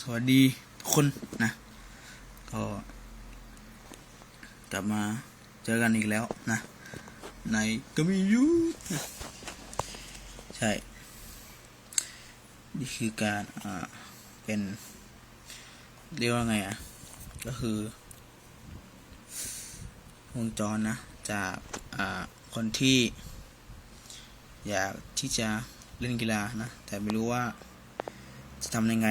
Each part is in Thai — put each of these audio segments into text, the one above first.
สวัสดีทุกคนนะ ก็กลับมาเจอกันอีกแล้วนะ ในก็มียูนะใช่ นี่คือการอ่าเป็นเรียกว่าไงอะ ก็คือวงจรนะ จากอ่าคนที่ อยากที่จะเล่นกีฬานะ แต่ไม่รู้ว่าจะทำยังไง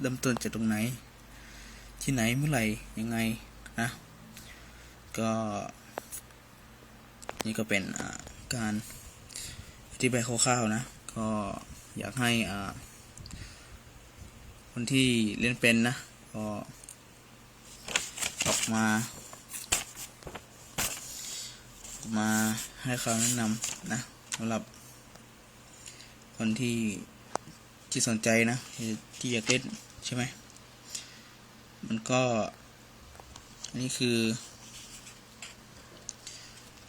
เริ่มต้นจากตรงไหน ที่ไหนเมื่อไหร่ยังไงนะก็นี่ก็เป็นการอธิบายคร่าวๆนะ ก็อยากให้คนที่เล่นเป็นนะ ก็ออกมาออกมาให้คำแนะนำนะสำหรับ คนที่ที่สนใจนะ ที่ที่อยากเล่น ใช่ไหม มันก็นนี้คือ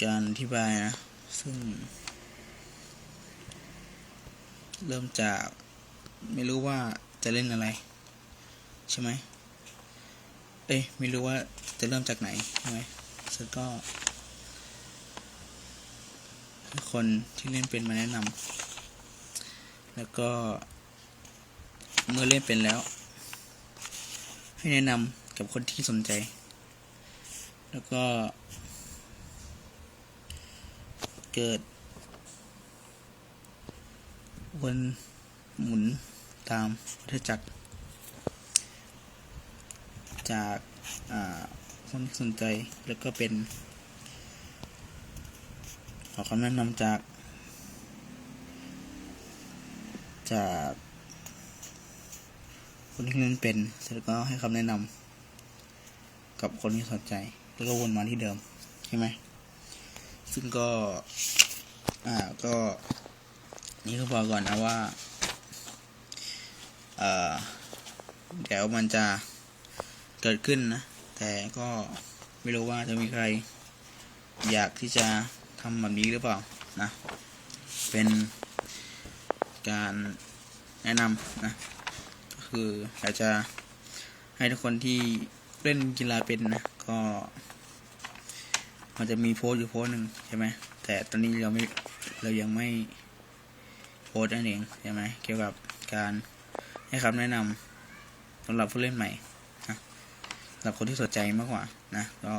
การอธิบายนะ ซึ่ง เริ่มจากไม่รู้ว่าจะเล่นอะไร ใช่ไหม เอ้ยไม่รู้ว่าจะเริ่มจากไหนใช่ไหมซึ่งก็คนที่เล่นเป็นมาแนะนำแล้วก็เมื่อเล่นเป็นแล้ว ให้แนะนำกับคนที่สนใจ แล้วก็ เกิดวนหมุนตามวัฏจักร จากคนที่สนใจแล้วก็เป็น ขอคำแนะนำจาก จาก คนที่เล่นเป็นแล้วก็ให้คำแนะนำกับคนที่สนใจ แล้วก็วนมาที่เดิมใช่ไหมซึ่งก็ อ่าก็ นี่ก็บอก่อนนะว่าเอ่อเดี๋ยวมันจะเกิดขึ้นนะ แต่ก็ไม่รู้ว่าจะมีใคร อยากที่จะทำแบบนี้หรือเปล่านะ เป็นการแนะนำนะ คืออยากจะให้ทุกคนที่เล่นกีฬาเป็นนะก็ มันจะมีโพสต์อยู่โพสต์หนึ่งใช่ไหมแต่ตอนนี้เราไม่เรายังไม่โพสต์นั่นเองใช่ไหมเกี่ยวกับการให้คำแนะนำสำหรับผู้เล่นใหม่นะสำหรับคนที่สนใจมากกว่านะก็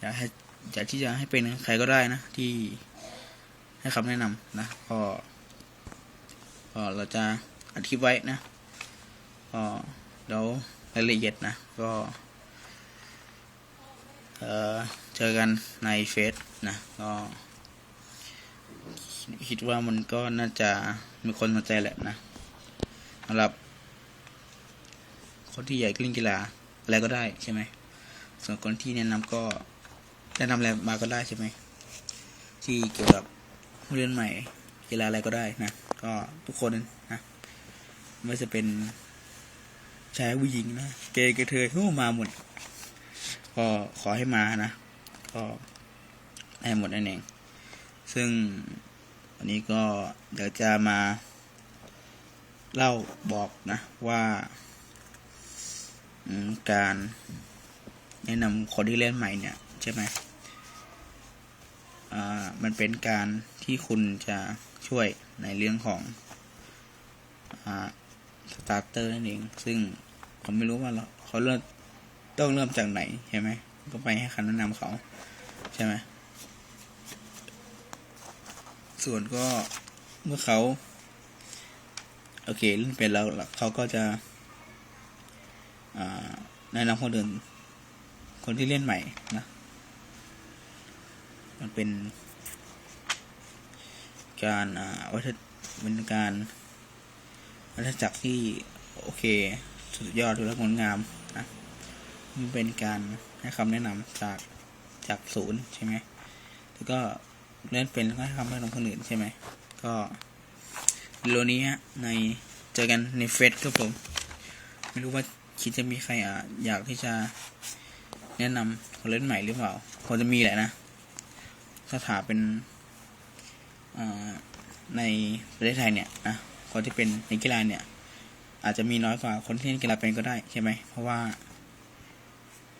อยากให้อยากที่จะให้เป็นใครก็ได้นะที่ให้คำแนะนำนะก็ก็เราจะอธิบไว้นะ ก็เดี๋ยวรายละเอียดนะ ก็เออเจอกันในเฟซนะ ก็คิดว่ามันก็น่าจะมีคนสนใจแหละนะสำหรับ คนที่อยากเล่นกีฬาอะไรก็ได้ใช่ไหมส่วนคนที่แนะนำก็แนะนำอะไรมาก็ได้ใช่ไหมที่เกี่ยวกับผู้เล่นใหม่กีฬาอะไรก็ได้นะ ก็ทุกคนนะไม่ว่าจะเป็น ชายผู้หญิงนะเกย์กระเทยเข้ามาหมด ก็ขอให้มานะ ก็ได้หมดนั่นเอง ซึ่งวันนี้ก็เดี๋ยวจะมา เล่าบอกนะว่าการแนะนำคนที่เล่นใหม่เนี่ย ใช่ไหมอ่ามันเป็นการที่คุณจะช่วยในเรื่องของอ่าสตาร์เตอร์นั่นเอง ซึ่ง ผมไม่รู้ว่าเขาเริ่มต้องเริ่มจากไหนใช่ไหมก็ไปให้คำแนะนำเขา ใช่ไหมส่วนก็เมื่อเขาโอเคเล่นเป็นแล้วเขาก็จะแนะนำคนอื่นคนที่เล่นใหม่นะ มันเป็น การวัฏเป็นการวัฏจักรที่โอเค สุดยอดและงดงามนะมันเป็นการให้คำแนะนำจากจากศูนย์ใช่ไหมแล้วก็เล่นเป็นแล้วก็ให้คำแนะนำคนอื่นใช่ไหมก็โอนี้ในเจอกันในเฟซครับผม ไม่รู้ว่าคิดจะมีใครอะอยากที่จะแนะนำคนเล่นใหม่หรือเปล่าพอจะมีแหละนะถ้าถาเป็นในประเทศไทยเนี่ยนะคนที่เป็นนักกีฬาเนี่ย อาจจะมีน้อยกว่าคนที่เล่นกีฬาเป็นก็ได้ใช่ไหม เพราะว่า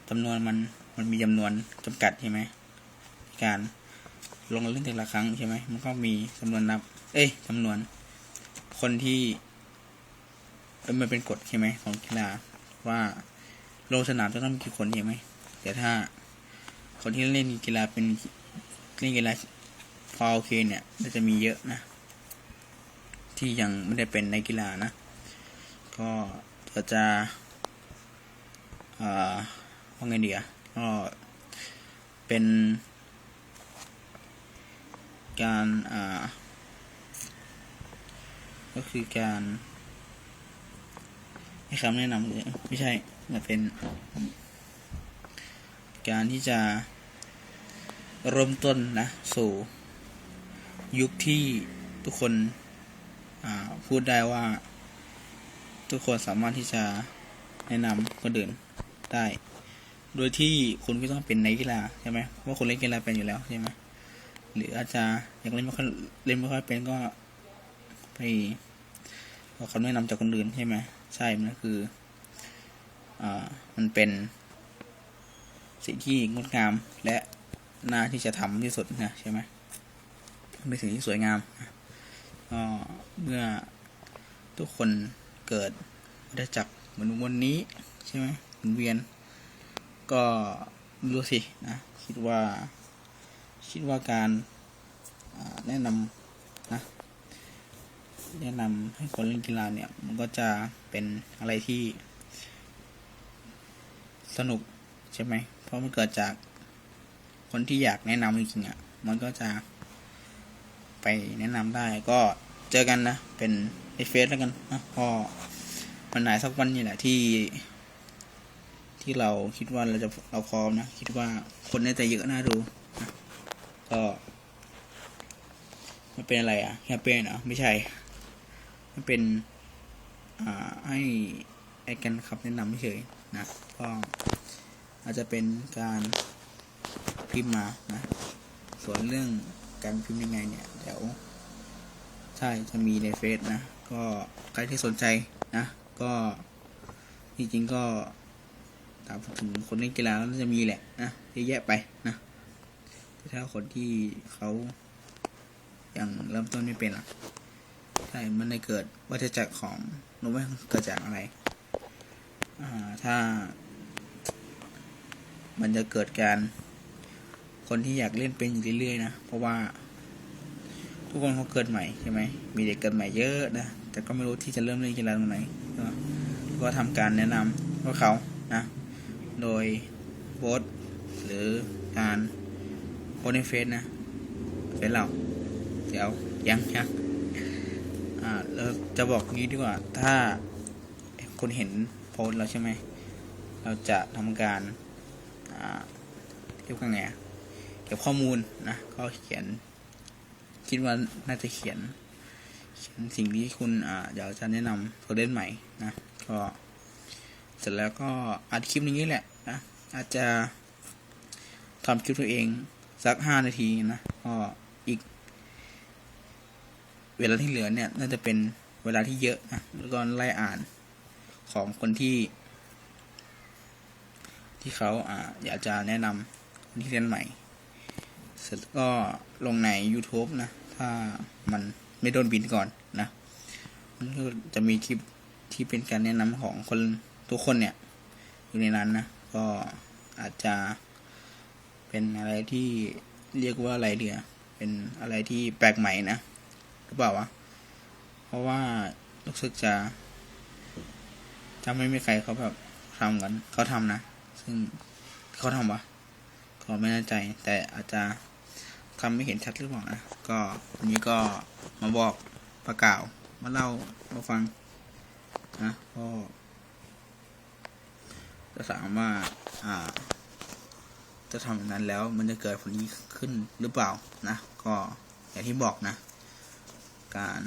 จำนวนมันมันมีจำนวนจำกัดใช่ไหม การลงเล่นแต่ละครั้งใช่ไหม มันก็มีจำนวนนับ เอ้ยจำนวน คนที่เอ้ยมันเป็นกฎใช่ไหมของกีฬาว่าลงสนามจะต้องมีกี่คนใช่ไหม แต่ถ้าคนที่เล่นกีฬาเป็นเล่นกีฬาพอโอเคเนี่ยน่าจะมีเยอะนะ ที่ยังไม่ได้เป็นในกีฬานะ ก็ก็จะอ่าว่าไงดีอะก็เป็น การอ่าก็คือการให้คำแนะนำเลยไม่ใช่จะเป็น การที่จะเริ่มต้นนะ สู่ยุคที่ทุกคนพูดได้ว่า ทุกคนสามารถที่จะแนะนำคนอื่นได้ โดยที่คุณไม่ต้องเป็นนักกีฬาใช่ไหมเพราะว่าคนเล่นกีฬาเป็นอยู่แล้วใช่ไหมหรืออาจจะอยากเล่นไม่ค่อยเล่นไม่ค่อยเป็นก็ไปขอคำแนะนำจากคนอื่นใช่ไหมใช่ มันคืออ่ามันเป็นสิ่งที่งดงามและน่าที่จะทำที่สุดนะใช่ไหมเป็นสิ่งที่สวยงามก็เมื่อทุกคน เกิดได้จักรเหมือนวันนี้ใช่ไหมหมุนเวียน ก็ไม่รู้สินะคิดว่าคิดว่าการแนะนำนะแนะนำให้คนเล่นกีฬาเนี่ย มันก็จะเป็นอะไรที่ สนุกใช่ไหม เพราะมันเกิดจากคนที่อยากแนะนำจริงๆอะ มันก็จะไปแนะนำได้ก็เจอกันนะ เป็น ในเฟซแล้วกันนะพอวันไหนสักวันนี่แหละที่ ที่เราคิดว่าเราจะเราพร้อมนะ คิดว่าคนน่าจะเยอะน่าดูนะก็มันเป็นอะไรอะแค่เป็นเหรอไม่ใช่ มันเป็น อ่าให้ไอ้กันขับแนะนำเฉยนะก็อาจจะเป็นการพิมพ์มานะ ส่วนเรื่องการพิมพ์ยังไงเนี่ย เดี๋ยว ใช่จะมีในเฟซนะ ก็ใครที่สนใจนะ ก็จริงๆก็ตามถึงคนเล่นกีฬาก็น่าจะมีแหละนะเยอะแยะไปนะแต่ถ้าคนที่เขาอยังเริ่มต้นไม่เป็นล่ะใช่มันได้เกิดวัฏจักรของรู้ไหมเกิดจากอะไรอ่าถ้า มันจะเกิดการคนที่อยากเล่นเป็นอยู่เรื่อยๆนะ เพราะว่า ทุกคนเขาเกิดใหม่ใช่ไหม มีเด็กเกิดใหม่เยอะนะ แต่ก็ไม่รู้ที่จะเริ่มเล่นกีฬาตรงไหน ก็ก็ทำการแนะนำพวกเขานะ โดยโพสหรือการโพสในเฟซนะเฟซเราเดี๋ยวยังยังอ่าเราจะบอกงี้ดีกว่า ถ้าคนเห็นโพสเราใช่ไหม เราจะทำการอ่าเรียกว่าไงอะเก็บข้อมูลนะ ก็เขียน คิดว่าน่าจะเขียน สิ่งที่คุณอ่าอยากจะแนะนำคนเล่นใหม่นะก็เสร็จแล้วก็อัดคลิปอย่างนี้แหละนะอาจจะทำคลิปตัวเองสักห้านาทีนะก็อีก เวลาที่เหลือเนี่ย น่าจะเป็นเวลาที่เยอะนะแล้วก็ไล่อ่านของคนที่ ที่เขาอ่าอยากจะแนะนำคนที่เรียนใหม่ เสร็จก็ลงใน YouTube นะ ถ้ามัน ไม่โดนบินก่อนนะมันก็จะมีคลิปที่เป็นการแนะนำของคนทุกคนเนี่ย อยู่ในนั้นนะ ก็อาจจะเป็นอะไรที่เรียกว่าอะไรเดียเป็นอะไรที่แปลกใหม่นะหรือเปล่าวะเพราะว่ารู้สึกจะจะไม่มีใครเขาแบบทำกันเขาทำนะ ซึ่งเขาทำวะก็ไม่แน่ใจแต่อาจจะ ทำไม่เห็นชัดหรือเปล่านะก็วันนี้ก็มาบอกประกาวมาเล่ามาฟังนะก็จะถามว่าอ่า จะทำอย่างนั้นแล้วมันจะเกิดผลดีขึ้นหรือเปล่านะ ก็อย่างที่บอกนะ การ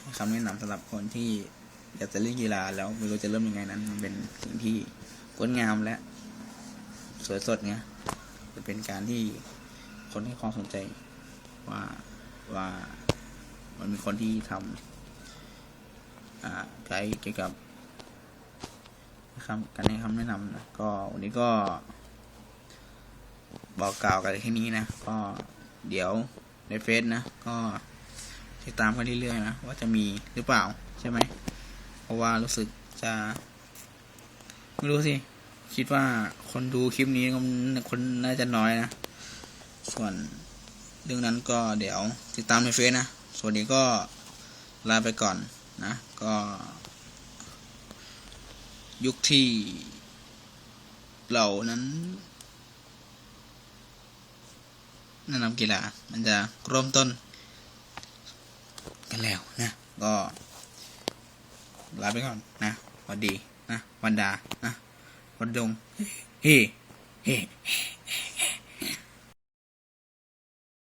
ให้คำแนะนำสำหรับคนที่อยากจะเล่นกีฬาแล้วไม่รู้จะเริ่มยังไงนั้น มันเป็นสิ่งที่งดงามและ สวยสดไงจะเป็นการที่ คนให้ความสนใจว่าว่ามันมีคนที่ทำไกด์เกี่ยวกับนะครับการให้คำแนะนำนะก็วันนี้ก็ บอกกล่าวกันแค่นี้นะ ก็เดี๋ยวในเฟซนะ ก็ติดตามกันเรื่อยๆนะ ว่าจะมีหรือเปล่าใช่ไหม เพราะว่ารู้สึกจะ ไม่รู้สิ คิดว่าคนดูคลิปนี้คนน่าจะน้อยนะ ส่วนเรื่องนั้นก็เดี๋ยวติดตามในเฟซนะ ส่วนนี้ก็ลาไปก่อนนะ ก็ ยุคที่เรานั้นแนะนำกีฬา มันจะเริ่มต้น กันแล้วนะ ก็ลาไปก่อนนะสวัสดีนะ วันดา นะ วันดง เฮ้ เฮ้เฮ้